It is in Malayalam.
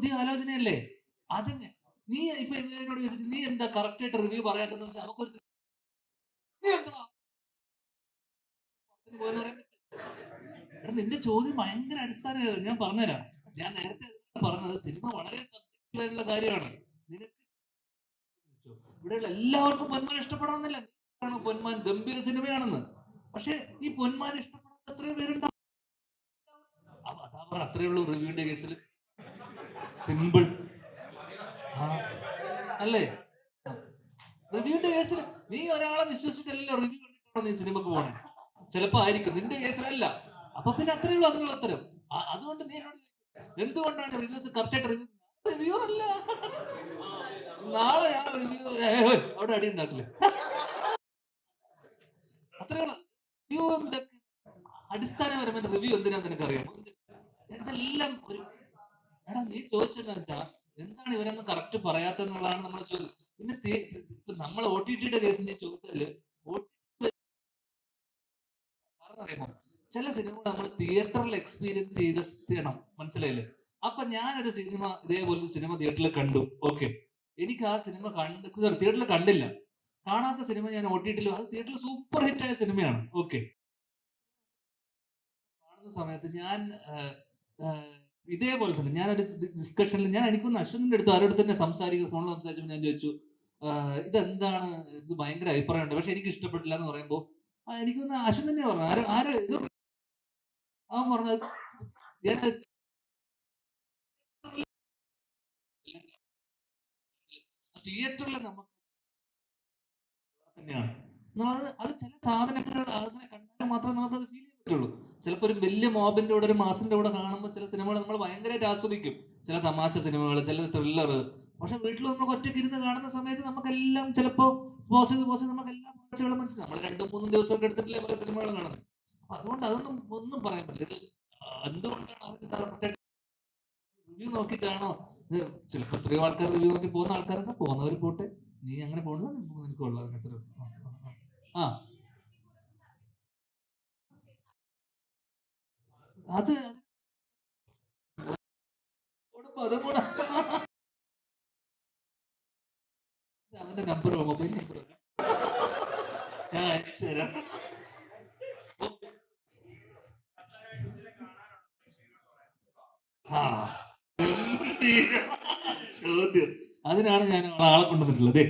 പുതിയ ആലോചനയല്ലേ? അത് നീ ഇപ്പൊ എന്നോട് ചോദിച്ചിട്ട് നീ എന്താ കറക്റ്റ് ആയിട്ട് റിവ്യൂ പറയാത്തെന്ന് വെച്ചാൽ നമുക്കൊരു നീ എന്താ? നിന്റെ ചോദ്യം ഭയങ്കര അടിസ്ഥാന ഞാൻ പറഞ്ഞുതരാം. ഞാൻ നേരത്തെ പറഞ്ഞത് സിനിമ വളരെ സബ്ജക്റ്റീവ് ആയിട്ടുള്ള കാര്യമാണ്. നിനക്ക് ഇവിടെയുള്ള എല്ലാവർക്കും പൊന്മാൻ ഇഷ്ടപ്പെടണമെന്നില്ല. പൊന്മാൻ ഗംഭീര സിനിമയാണെന്ന്. പക്ഷെ ഈ പൊന്മാൻ ഇഷ്ടപ്പെടാത്ത എത്രയോ പേരുണ്ടാവും. അതാ പറ അത്രേ ഉള്ളൂ റിവ്യൂവിന്റെ കേസിൽ സിമ്പിൾ. അല്ലേ? റിവ്യൂന്റെ കേസിൽ നീ ഒരാളെ വിശ്വസിച്ചിട്ടല്ലോ റിവ്യൂ കണ്ടിട്ടാണോ നീ സിനിമക്ക് പോകണം ചിലപ്പോ ആയിരിക്കും. നിന്റെ കേസിലല്ല അപ്പൊ പിന്നെ അത്രേ ഉള്ളൂ അതിനുള്ള ഉത്തരം. അതുകൊണ്ട് നീ എന്നോട് എന്തുകൊണ്ടാണ് റിവ്യൂസ് കറക്റ്റ് ആയിട്ട് റിവ്യൂ അല്ല. നാളെ ഞാൻ റിവ്യൂ അവിടെ അടി ഉണ്ടാക്കില്ല അത്രയുള്ള ഉള്ളൂ. റിവ്യൂ അടിസ്ഥാനപരമായ റിവ്യൂ എന്തിനാ നിനക്കറിയാം? ഇതെല്ലാം ഒരു എടാ നീ ചോദിച്ചതെന്ന് വെച്ചാ എന്താണ് ഇവരൊന്നും കറക്റ്റ് പറയാത്തെന്നുള്ളതാണ് നമ്മൾ ചോദ്യം പിന്നെ ഇപ്പൊ നമ്മൾ ഒ ടി ടിയുടെ കേസ് നീ ചോദിച്ചാൽ ചില സിനിമകൾ നമ്മൾ തിയേറ്ററിൽ എക്സ്പീരിയൻസ് ചെയ്ത് ചെയ്യണം മനസ്സിലായില്ലേ? അപ്പൊ ഞാനൊരു സിനിമ ഇതേപോലെ സിനിമ തിയേറ്ററിൽ കണ്ടു ഓക്കെ. എനിക്ക് ആ സിനിമ കണ്ട് തിയേറ്ററിൽ കണ്ടില്ല. കാണാത്ത സിനിമ ഞാൻ ഒ ടി ടിയിലും അത് തിയേറ്ററിൽ സൂപ്പർ ഹിറ്റ് ആയ സിനിമയാണ് ഓക്കെ. കാണുന്ന സമയത്ത് ഞാൻ ഇതേപോലെ തന്നെ ഞാനൊരു ഡിസ്കഷനിൽ ഞാൻ എനിക്കൊന്ന് അശ്വനിന്റെ അടുത്ത് ആരോട് തന്നെ സംസാരിക്കുക ഫോണിൽ സംസാരിച്ചപ്പോൾ ഞാൻ ചോദിച്ചു ഇതെന്താണ്? ഇത് ഭയങ്കര അഭിപ്രായമുണ്ട്. പക്ഷെ എനിക്ക് ഇഷ്ടപ്പെട്ടില്ല എന്ന് പറയുമ്പോൾ എനിക്കൊന്ന് അശ്വിൻ തന്നെ പറഞ്ഞു. ആരോ ആരോ ഇത് അവൻ പറഞ്ഞത് ഞാൻ തിയേറ്ററിൽ നമുക്ക് തന്നെയാണ്. അത് ചില സാധനങ്ങൾ അതിനെ കണ്ടാൽ മാത്രമേ നമുക്ക് അത് ഫീൽ പറ്റുള്ളൂ. ചിലപ്പോൾ ഒരു വലിയ മോബിന്റെ കൂടെ ഒരു മാസിന്റെ കൂടെ കാണുമ്പോൾ ചില സിനിമകൾ നമ്മൾ ഭയങ്കരമായിട്ട് ആസ്വദിക്കും. ചില തമാശ സിനിമകൾ ചില ത്രില്ലർ പക്ഷെ വീട്ടിൽ നമ്മൾ ഒറ്റയ്ക്ക് ഇരുന്ന് കാണുന്ന സമയത്ത് നമുക്കെല്ലാം ചിലപ്പോൾ പോസ് ചെയ്ത് പോസ് ചെയ്ത് നമുക്ക് എല്ലാ കാഴ്ചകളും മനസ്സിലാവും. നമ്മൾ രണ്ടും മൂന്നും ദിവസമൊക്കെ എടുത്തിട്ടില്ലേ പല സിനിമകൾ കാണുന്നത്. അപ്പൊ അതുകൊണ്ട് അതൊന്നും ഒന്നും പറയാൻ പറ്റില്ല. എന്തുകൊണ്ടാണ് റിവ്യൂ നോക്കിയിട്ടാണോ? ചിലപ്പോൾ എത്രയോ ആൾക്കാർ റിവ്യൂ നോക്കി പോകുന്ന ആൾക്കാരൊക്കെ പോകുന്നവർ പോട്ടെ. നീ അങ്ങനെ പോകണില്ല നിനക്ക് കൊള്ളാം ആ. അത് അവന്റെ നമ്പർ മൊബൈൽ നമ്പർ ഞാൻ അയച്ചു തരാം. ചോദ്യം. അതിനാണ് ഞാൻ ആളെ കൊണ്ടുവന്നിട്ടുള്ളത്.